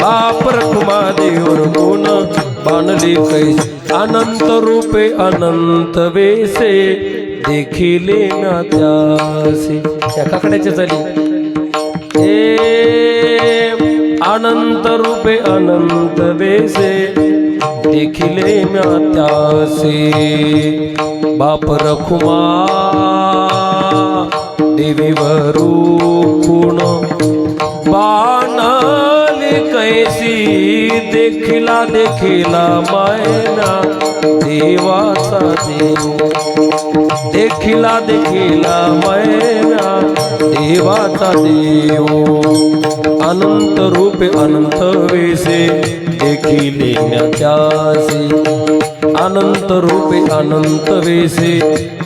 बापर कुमा देवर गुण बाणले कैसे? अनंत रूपे अनंत वेसे देखिले ना त्यासे. या काकड्याच्या चाली हे अनंत रूपे अनंत वेसे देखिले म्या त्यासे. बाप रखुमा देवीवरू खूण बाणाली कैसी देखिला देखिला मायना देवाचा देव। देखिला देखिला मैना देवाचा देव। अनंत रूपे अनंत वेसे देखिले त्यासे। अनंत रूपे अनंत वेसे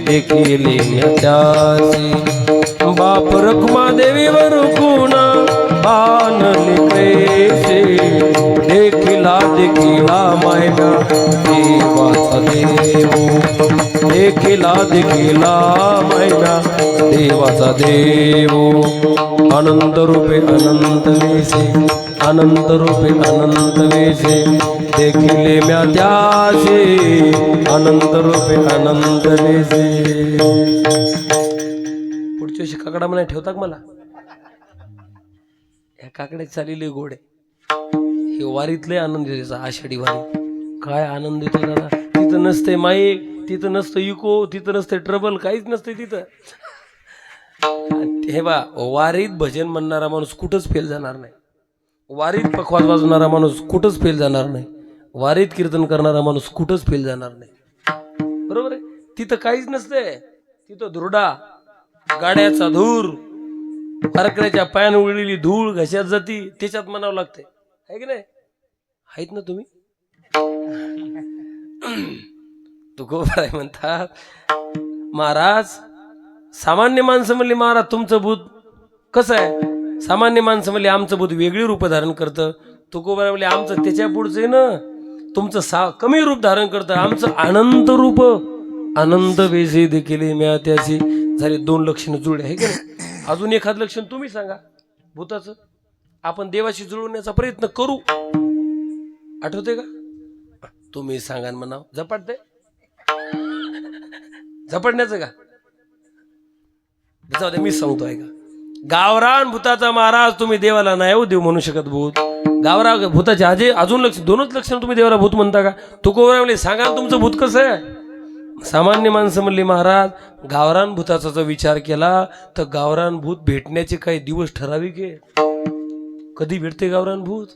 देखिले त्यासे। बाप रखुमा देवीवर कुणा बाणले कैसे देखिला देखिला मैना देवाचा देव. देखिला देखिला मैना देवाचा देव. अनंत रूपे अनंत वेसे अनंत रूपे अनंत वेसे देखिले म्या त्यासे अनंत रूपे अनंत वेसे. पुढच्या शिकाकडा मला ठेवता मला? ह्या काकड्यात चाललेले घोडे. हे वारीतले आनंद येतो त्याचा आषाढी वारी. काय आनंद येतो दादा. तिथं नसते माईक तिथं नसतं इको तिथं नसते ट्रबल काहीच नसते तिथं. हे बा वारीत भजन म्हणणारा माणूस कुठंच फेल जाणार नाही. वारीत पखवाज वाजवणारा माणूस कुठंच फेल जाणार नाही. वारीत कीर्तन करणारा माणूस कुठंच फेल जाणार नाही. बरोबर आहे? तिथं काहीच नसते तिथं धुरडा गाड्याचा धूर फरकड्याच्या पायानं उडलेली धूळ घशात जाती त्याच्यात म्हणावं लागते आहे की नाही? आहेत ना तुम्ही? तुकोबाराय आहे म्हणतात महाराज सामान्य माणसं म्हणले महाराज तुमचं भूत कसं आहे? सामान्य माणसं म्हणले आमचं भूत वेगळी रूप धारण करतं. तुकोबाराय म्हणले आमचं त्याच्या पुढचं आहे ना? तुमचं सा कमी रूप धारण करतं. आमचं अनंत रूप आनंद वेझे देखील म्या त्याची झाले दोन लक्षणं जुळले आहे की नाही? अजून एखाद लक्षण तुम्ही सांगा. भूताचं. आपण देवाशी जुळवण्याचा प्रयत्न करू. आठवते का? तुम्ही सांगा म्हणा झपाटते झपाटण्याचं का? जाऊ दे मी सांगतो ऐका. गावरान भूताचा महाराज तुम्ही देवाला नाही हो देव म्हणू शकत भूत. गावरा भूताचे आजे अजून लक्ष दोनच लक्षण तुम्ही देवाला भूत म्हणता का? तुकोबरा म्हणले सांगा तुमचं भूत कसं आहे? सामान्य माणसं म्हणली महाराज गावरान भूताचा जर विचार केला तर गावरान भूत भेटण्याचे काही दिवस ठराविक आहे. कधी भेटते गावरान भूत?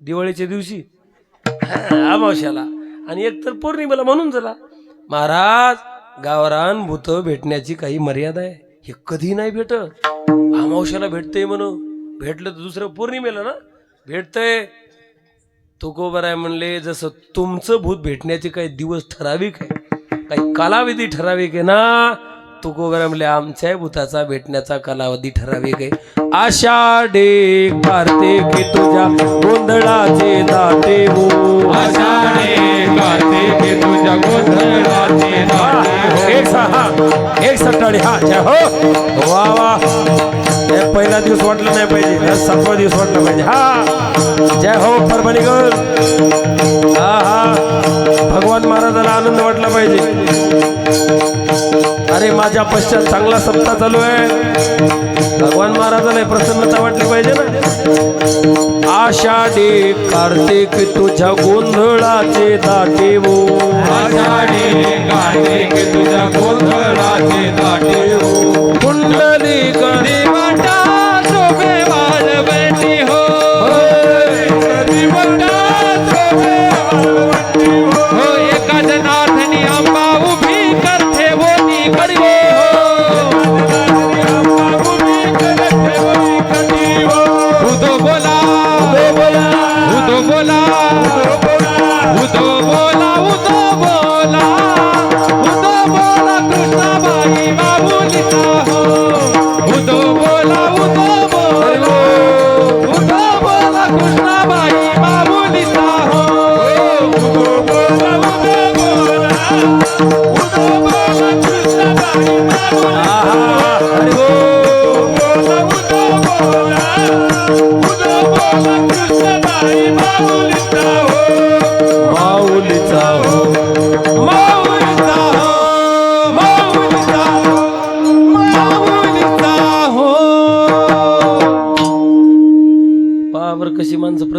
दिवाळीच्या दिवशी. अमावश्याला आणि एक तर पौर्णिमेला म्हणून झाला महाराज गावरान भूत भेटण्याची काही मर्यादा आहे. हे कधी नाही भेटत. अमावश्याला भेटतंय म्हणून. भेटलं तर दुसरं पौर्णिमेला ना? भेटतंय. तुकोबराय आहे म्हणले जसं तुमचं भूत भेटण्याचे काही दिवस ठराविक आहे. काही कालावधी ठराविक आहे ना? तुकोबर म्हणले आमच्या भूताचा भेटण्याचा कालावधी ठराविक आहे. आषाढे कार्तिकी तुझ्या गोंधळाचे दाते हो. आषाढे कार्तिके तुझ्या गोंधळाचे दाटे हो. एक सा हा. एक सट्टाळी हा जय हो. वा वा. पहिला दिवस वाटलं नाही पाहिजे हे सातवा दिवस वाटलं पाहिजे. हा जय हो परभणी गल हा हा भगवान महाराजाला आनंद वाटला पाहिजे. अरे माझ्या पश्चात चांगला सप्ताह चालू आहे. भगवान महाराजाला प्रसन्नता वाटली पाहिजे ना. आषाढी कार्तिक तुझ्या गोंधळाचे दाटे वो आषाढे कार्तिके तुझ्या गोंधळाचे दाटे हो. कुंडली कधी दिवटा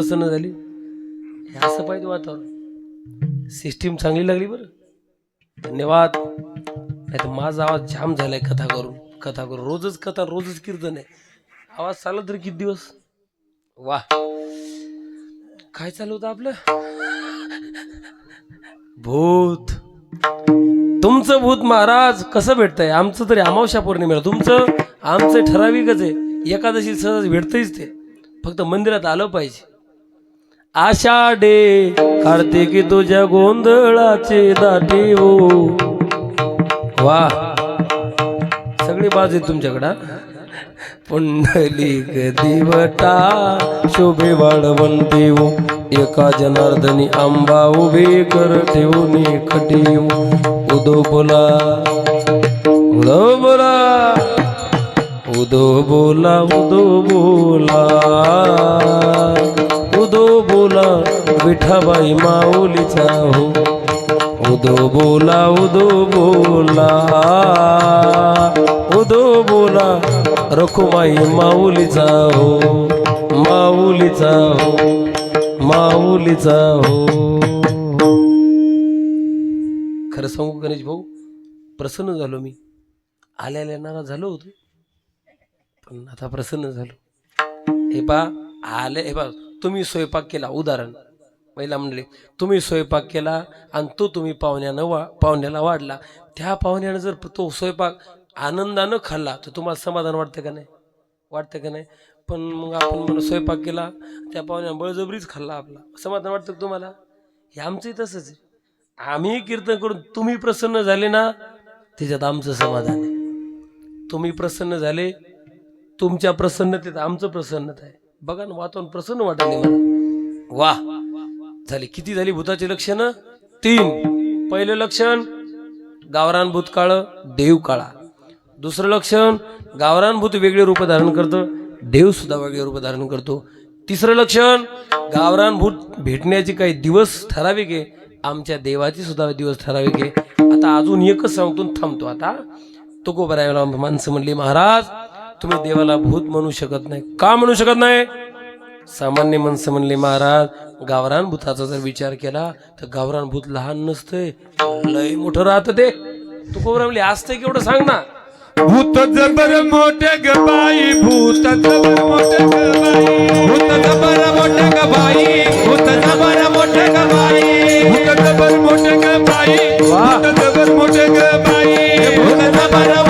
प्रसन्न झाली. हे असं पाहिजे वातावरण. सिस्टीम चांगली लागली बरं. धन्यवाद. नाही तर माझा आवाज जाम झालाय कथा करून. कथा करून. रोजच कथा रोजच कीर्तन आहे. आवाज चालला तर किती दिवस? वा. काय चालू होतं आपलं? भूत. तुमचं भूत महाराज कसं भेटतंय? आमचं तरी अमावश्या पौर्णिमेला. तुमचं? आमचं ठराविकच आहे. एकादशी सहज भेटतंयच ते. फक्त मंदिरात आलं पाहिजे. आषाढे कार्तिकी तुझ्या गोंधळाचे दाटी हो. वा. सगळी बाजू आहे तुमच्याकडं पुंडलिक दिवटा शोभे वाढवंती हो. एका जनार्दनी आंबा उभे कर ठेवून खटीव हो. उदो बोला. उदो बोला. उदो बोला उदो बोला. उदो बोला विठाबाई माऊलीचा हो उदो बोला उदो बोला उदो बोला रखुमाई माऊलीचा हो माऊलीचा हो माऊलीचा हो खरं सांगू गणेश भाऊ प्रसन्न झालो मी. आल्या आल्या नाराज झालो होतो. पण आता प्रसन्न झालो. हे पा आले हे पा तुम्ही स्वयंपाक केला. उदाहरण. महिला म्हणले तुम्ही स्वयंपाक केला आणि तो तुम्ही पाहुण्यानं वा पाहुण्याला वाढला. त्या पाहुण्यानं जर तो स्वयंपाक आनंदानं खाल्ला तर तुम्हाला समाधान वाटतं का नाही? वाटतं का नाही? पण मग आपण म्हणून स्वयंपाक केला त्या पाहुण्यानं बळजबरीच खाल्ला आपला. समाधान वाटतं तुम्हाला? हे आमचंही तसंच आहे. आम्ही कीर्तन करून तुम्ही प्रसन्न झाले ना त्याच्यात आमचं समाधान आहे. तुम्ही प्रसन्न झाले तुमच्या प्रसन्नतेत आमचं प्रसन्नता आहे. बघा ना वातावरण प्रसन्न वाटायला मला वा. झाली. किती झाली भूताची लक्षणं तीन. पहिलं लक्षण गावरान भूत काळ देव काळा. दुसरं लक्षण गावरान भूत वेगळे रूप धारण करतं देव सुद्धा वेगळे रूप धारण करतो. तिसरं लक्षण गावरान भूत भेटण्याचे काही दिवस ठराविक आहे. आमच्या देवाचे सुद्धा दिवस ठराविक आहे. आता अजून एकच सांगतो थांबतो. आता तो माणसं म्हणली महाराज तुम्ही देवाला भूत म्हणू शकत नाही. का म्हणू शकत नाही? सामान्य माणसं म्हणले महाराज गावरान भूताचा जर विचार केला तर गावरान भूत लहान नसतंय. लय मोठं राहतं ते. तू म्हणली असतंय केवढं सांग ना. भूत जबर मोठे ग बाई भूत जबर मोठे ग बाई. भूत जबर मोठे ग बाई भूत जबर मोठे ग बाई. भूत जबर मोठे ग बाई भूत जबर मोठे ग बाई. भूत जबर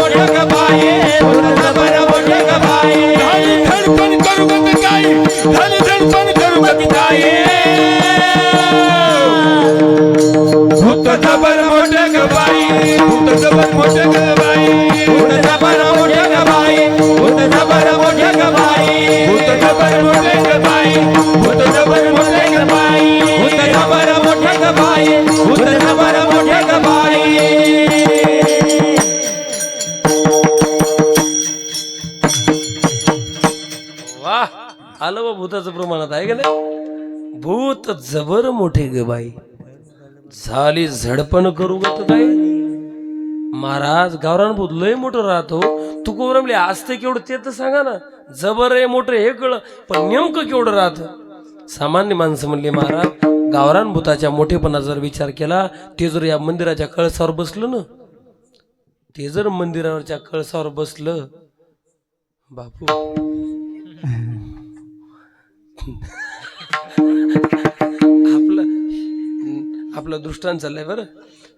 जबर मोठे ग बाई. झाली झडपण करू ग तर महाराज गावरान भूत लय मोठं राहतो. तू कोबरा असते केवढं ते तर सांगा ना. जबर आहे मोठं हे कळ पण नेमकं केवढं राहतं? सामान्य माणसं म्हणले महाराज गावरान भूताच्या मोठेपणा जर विचार केला ते जर या मंदिराच्या कळसावर बसलं ना. ते जर मंदिरावरच्या कळसावर बसलं. बापू. आपलं दृष्टांत चाललंय बरं.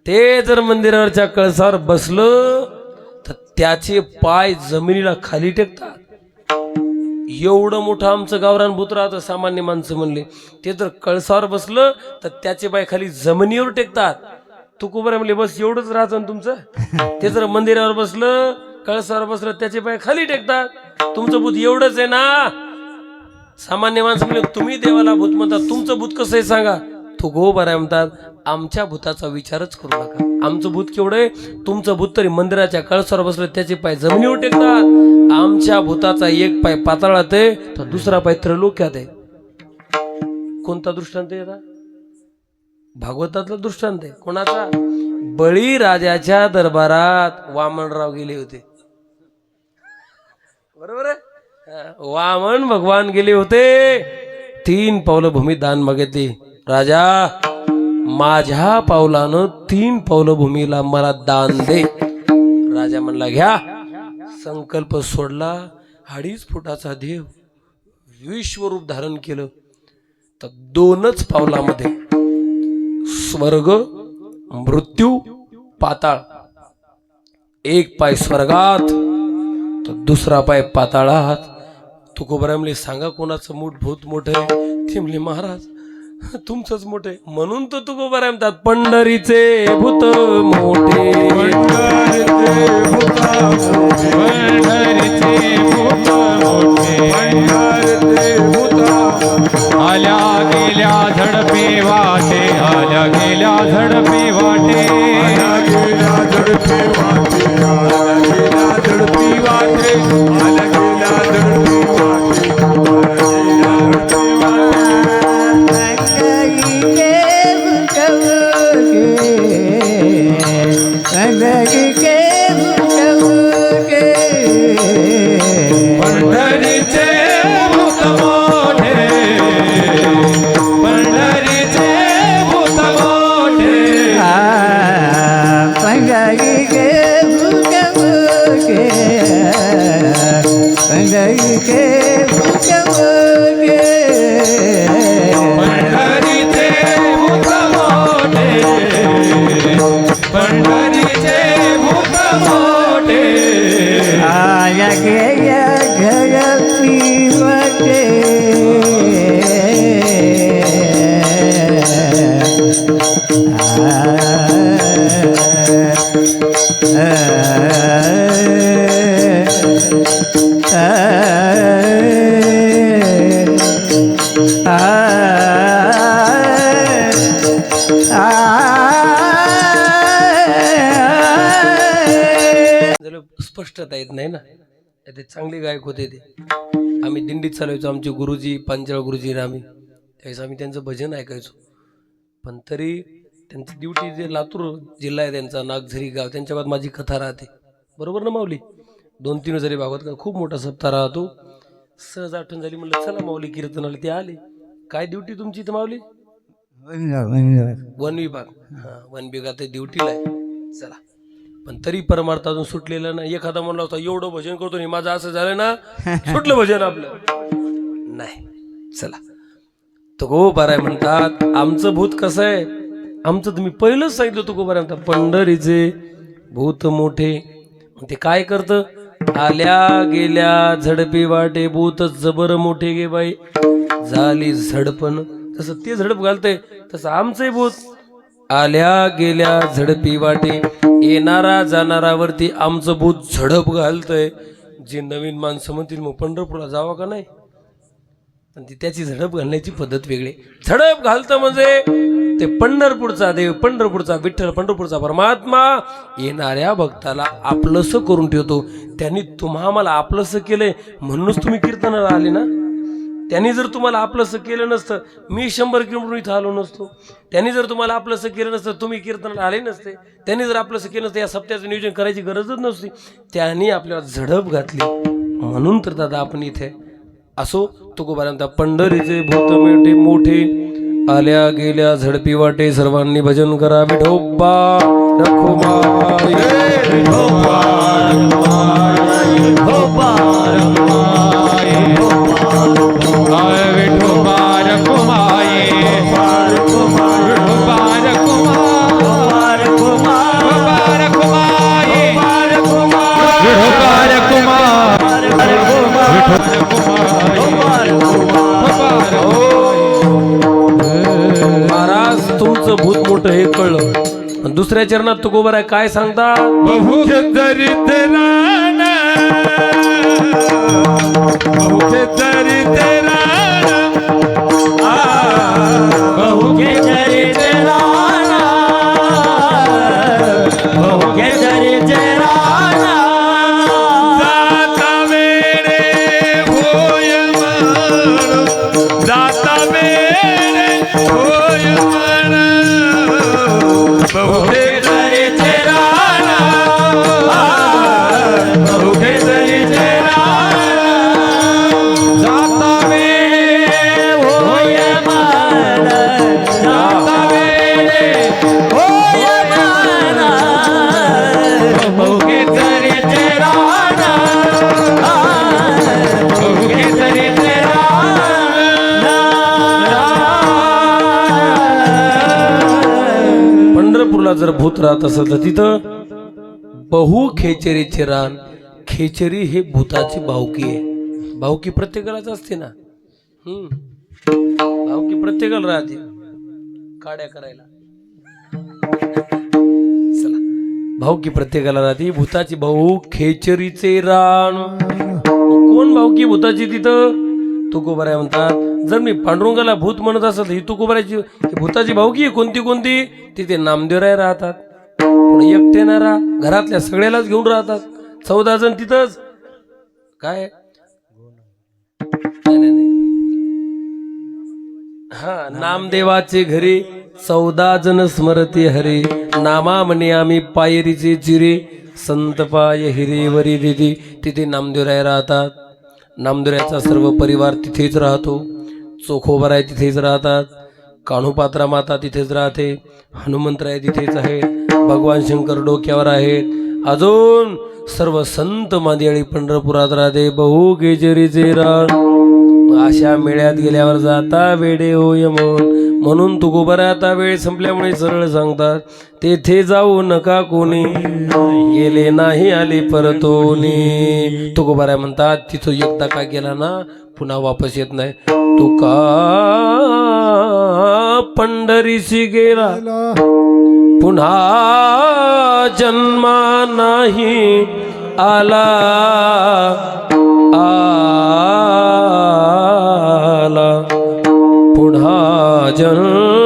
ते जर मंदिरावरच्या कळसावर बसलं तर त्याचे पाय जमिनीला खाली टेकतात. एवढं मोठं आमचं गावरान भूत राहतं सामान्य माणसं म्हणले. ते जर कळसावर बसलं तर त्याचे पाय खाली जमिनीवर टेकतात. तू म्हणले बस एवढंच राहतं ना तुमचं? ते जर मंदिरावर बसलं कळसावर बसलं त्याचे पाय खाली टेकतात. तुमचं भूत एवढंच आहे ना? सामान्य माणसं म्हणजे तुम्ही देवाला भूत म्हणता तुमचं भूत कसं आहे सांगा? तो बरा म्हणतात आमच्या भूताचा विचारच करू नका. आमचं भूत केवढं आहे? तुमचं भूत तरी मंदिराच्या कळसावर बसलं त्याचे पाय जमिनीवर टेकतात. आमच्या भूताचा एक पाय पाताळात आहे तर दुसरा पाय त्रैलोक्यात आहे. कोणता दृष्टांत येता भागवतातला दृष्टांत आहे. कोणाचा? बळी राजाच्या दरबारात वामनराव गेले होते. बरोबर आहे? वामन भगवान गेले होते. तीन पावलं भूमी दान मागितली. राजा माझ्या पावलानं तीन पावलं भूमीला मला दान दे. राजा म्हणला घ्या. संकल्प सोडला. अडीच फुटाचा देव विश्वरूप धारण केलं. तर दोनच पावलामध्ये स्वर्ग मृत्यू पाताळ. एक पाय स्वर्गात तर दुसरा पाय पाताळात. तुकोबरा म्हणले सांगा कोणाचं मूठ भूत मोठं आहे? ते म्हणले महाराज तुमचंच मोठे. म्हणून तर तुकोबरा म्हणतात पंढरीचे भूत मोठे. आल्या गेल्या झडपे वाटे आल्या गेल्या झडपे वाटे आल्या गेल्या झडपे वाटे. झालं ते चांगले गायक होते ते. आम्ही दिंडीत चालवायचो आमचे गुरुजी पांचाळ गुरुजी आम्ही. त्यावेळेस आम्ही त्यांचं भजन ऐकायचो. पण तरी त्यांची ड्युटी जे लातूर जिल्हा आहे त्यांचा नागझरी गाव त्यांच्या बाद माझी कथा राहते. बरोबर ना माऊली? दोन तीन जरी भागवत का खूप मोठा सप्ताह राहतो. सहज आठवण झाली म्हणलं चला माऊली कीर्तनाला ते आले. काय ड्युटी तुमची इथं माऊली? वन विभाग हा वन विभागात ड्युटीला आहे. चला. पण तरी परमार्थ अजून सुटलेलं नाही. एखादा म्हणला होता एवढं भजन करतो नाही माझं असं झालं ना सुटलं भजन आपलं. नाही चला. तो गो बराय म्हणतात आमचं भूत कसं आहे? आमचं तुम्ही पहिलंच सांगितलं तो गो बराय म्हणतात पंढरीचे भूत मोठे. ते काय करतं? आल्या गेल्या झडपी वाटे भूत जबर मोठे गे बाई. झाली झडपण. तसं ते झडप घालतंय तसं आमचंही भूत. आल्या गेल्या झडपी वाटे येणारा जाणारावरती आमचं भूत झडप घालतंय. जे नवीन माणसं म्हणतील मग पंढरपूरला जावा का नाही? पण ती त्याची झडप घालण्याची पद्धत वेगळी. झडप घालतं म्हणजे ते पंढरपूरचा देव पंढरपूरचा विठ्ठल पंढरपूरचा परमात्मा येणाऱ्या भक्ताला आपलंसं करून ठेवतो. त्यांनी तुम्हा आम्हाला आपलंसं केलंय म्हणूनच तुम्ही कीर्तनाला आले ना? त्यांनी जर तुम्हाला आपलंसं केलं नसतं मी शंभर किलोमीटर इथं आलो नसतो. त्यांनी जर तुम्हाला आपलंसं केलं नसतं तुम्ही कीर्तनाला आले नसते. त्यांनी जर आपलंसं केलं नसतं या सप्त्याचं नियोजन करायची गरजच नसती. त्यांनी आपल्याला झडप घातली. म्हणून तर दादा आपण इथे असो तुकोबारांचा पंढरीचे भूत मेटे मोठे. आल्या गेल्या झडपी वाटे सर्वांनी भजन करा. विठोबा रखुमाई महाराज तुमचं भूत मोठं हे कळलं. दुसऱ्या चरणात तुकोबाराय काय सांगता? बहुखे जर भूत राहत असेल तर तिथं बहु खेचरीचे रान खेचरी हे भूताची भावकी आहे. भावकी प्रत्येकालाच असते ना. हम्म. भावकी प्रत्येकाला राहते. काड्या करायला. चला. भावकी प्रत्येकाला राहते. भूताची भाऊ खेचरीचे रान. कोण भावकी भूताची तिथं? तुकोबराय म्हणतात जर मी पांडुरंगाला भूत म्हणत असेल तर ही भूताची भावकी आहे कोणती कोणती? तिथे नामदेवराय राहतात. पुढे एकटे ना राहा घरातल्या सगळ्यालाच घेऊन राहतात. चौदा जण तिथंच. काय? नाही, नाही, हा नामदेवाचे घरी चौदा जण स्मरती हरे. नामा म्हणे आम्ही पायरीचे चिरे. संत पाय हिरेवरी दिदी तिथे नामदेवराय राहतात. नामदेवरायचा सर्व परिवार तिथेच राहतो. चोखोबर आहे तिथेच राहतात. काणूपात्रा माता तिथेच राहते. हनुमंतराय तिथेच आहे भगवान शंकर डोक्यावर आहेत. अजून सर्व संत मादियाळी पंढरपुरात राहते. बहु गेजरीचे राण अशा मेळ्यात गेल्यावर जाता वेडे होय म्हणून तुकोबर आता वेळ संपल्यामुळे सरळ सांगतात तेथे जाऊ नका कोणी. गेले नाही आले परतोनी. तुकोबाऱ्या म्हणतात तिथं एकदा का गेला ना पुन्हा वापस येत नाही. तुका का पंढरीशी गेला. पुन्हा जन्मा नाही आला. आला. पुन्हा जन्म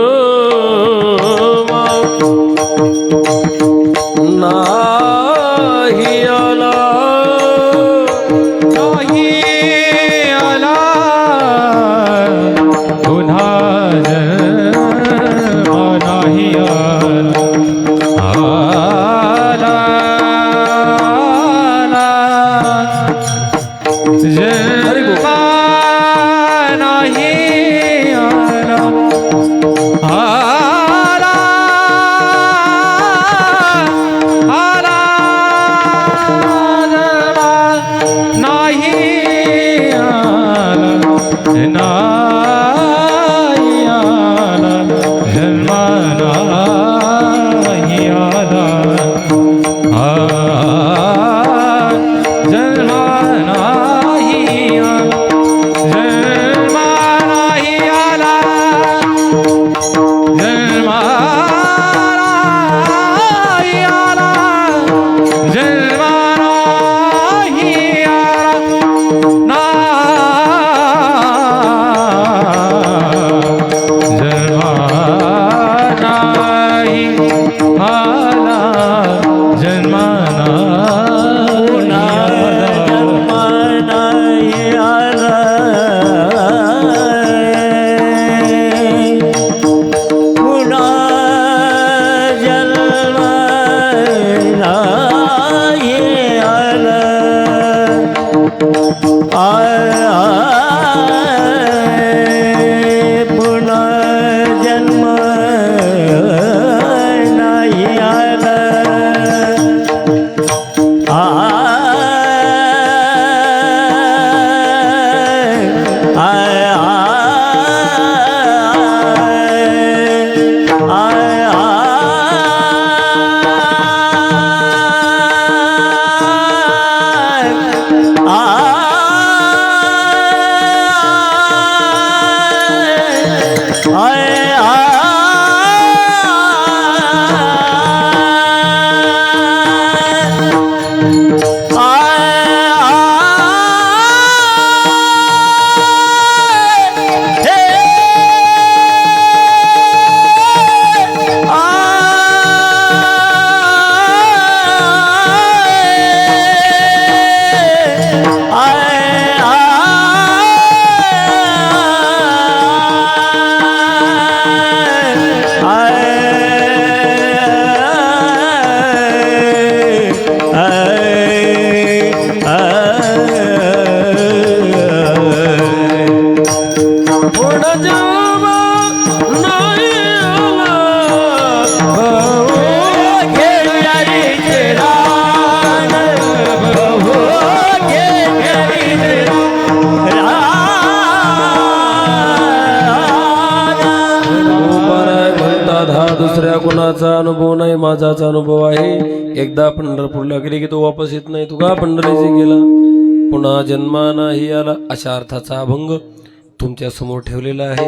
एकदा पंढरपूरला गेले की तो वापस येत नाही. तुका पंढरीचे गेला? पुन्हा जन्मा नाही आला. अशा अर्थाचा अभंग तुमच्यासमोर ठेवलेला आहे.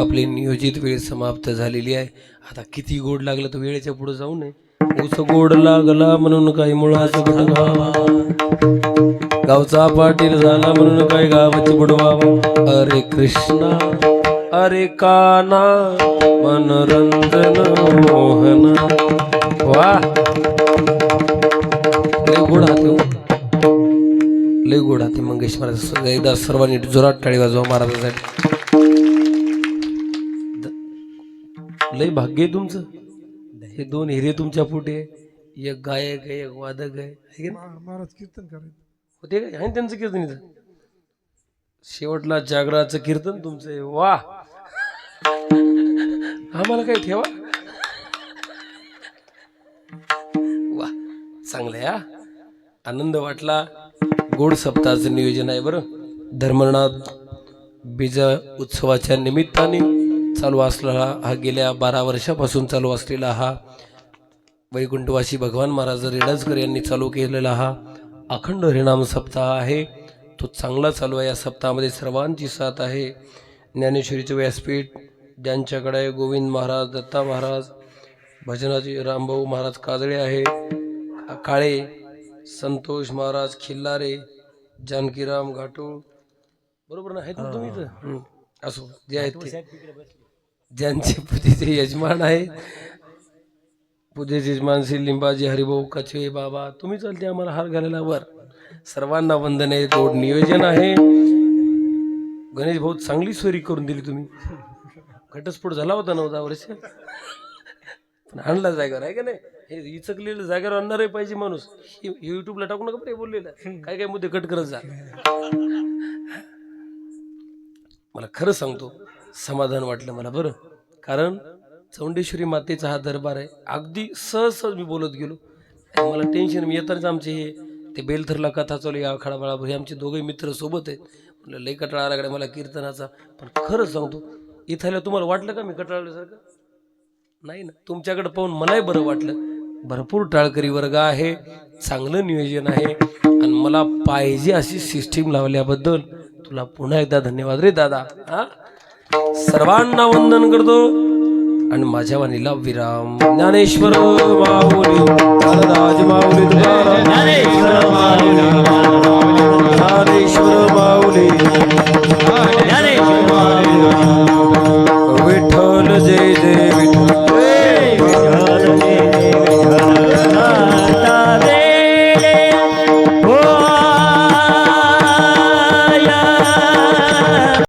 आपली नियोजित वेळ समाप्त झालेली आहे. आता किती गोड लागलं तर वेळेच्या पुढे जाऊ नये. ऊस गोड लागला म्हणून काही मुळाचं बुडवावा गावचा पाटील झाला म्हणून काय गावाची बुडवावा अरे कृष्णा अरे काना मनोरंजन मोहन. वा लय गोड हाती हो. लय गोड हाती मंगेश महाराज एकदा सर्वांनी जोरात टाळी वाजवा महाराजासाठी. लय भाग्य आहे तुमचं. हे दोन हिरे तुमच्या आहे. एक गायक आहे एक वादक आहे. की? महाराज कीर्तन करायचं होते काय आहे त्यांचं कीर्तन इथं शेवटला जागराचं कीर्तन तुमचं. वा आम्हाला काय ठेवा? चांगलं हा आनंद वाटला. गोड सप्ताहाचं नियोजन आहे बरं. धर्मनाथ बीज उत्सवाच्या निमित्ताने चालू असलेला हा गेल्या बारा वर्षापासून चालू असलेला हा वैकुंठवासी भगवान महाराज रेडाजकर यांनी चालू केलेला हा अखंड हरिणाम सप्ताह आहे. तो चांगला चालू आहे. या सप्ताहामध्ये सर्वांची साथ आहे. ज्ञानेश्वरीचं व्यासपीठ ज्यांच्याकडे गोविंद महाराज दत्ता महाराज भजनाची रामभाऊ महाराज काजळे आहे. काळे संतोष महाराज खिल्लारे जानकीराम घाटूळ. बरोबर ना? आहेत ना तुम्ही इथं. असो जे आहेत ते. ज्यांचे पूजेचे यजमान आहे पूजेचे यजमान श्री लिंबाजी हरिभाऊ कछवे बाबा. तुम्ही चालते आम्हाला हार घालायला वर सर्वांना वंदन. आहे गोड नियोजन आहे. गणेश भाऊ चांगली सोयरी करून दिली तुम्ही. घटस्फोट झाला होता नऊ दहा वर्ष. पण आणला जागेवर आहे का नाही? हे इचकलेलं जागेवर आणणारही पाहिजे माणूस. युट्यूबला टाकू नका बरे बोललेलं. काय काय मुद्दे कट करत जा. मला खरं सांगतो समाधान वाटलं मला बरं. कारण चौंडेश्वरी मातेचा हा दरबार आहे. अगदी सहज सहज मी बोलत गेलो. मला टेन्शन मी येतानाच आमचे हे ते बेलथरला कथा चालू या आखाडा हे आमचे दोघे मित्र सोबत आहेत. म्हणलं लई कटाळा लागला मला कीर्तनाचा. पण खरं सांगतो इथं तुम्हाला वाटलं का मी कटाळल्यासारखं? नाही ना. तुमच्याकडे पाहून मलाही बरं वाटलं. भरपूर टाळकरी वर्ग आहे चांगलं नियोजन आहे. आणि मला पाहिजे अशी सिस्टीम लावल्याबद्दल तुला पुन्हा एकदा धन्यवाद रे दादा हा? सर्वांना वंदन करतो. आणि माझ्या वाणीला विराम. ज्ञानेश्वर माऊली ज्ञानेश्वर माऊली ज्ञानेश्वर माऊली विठ्ठल जय जय विठ्ठल.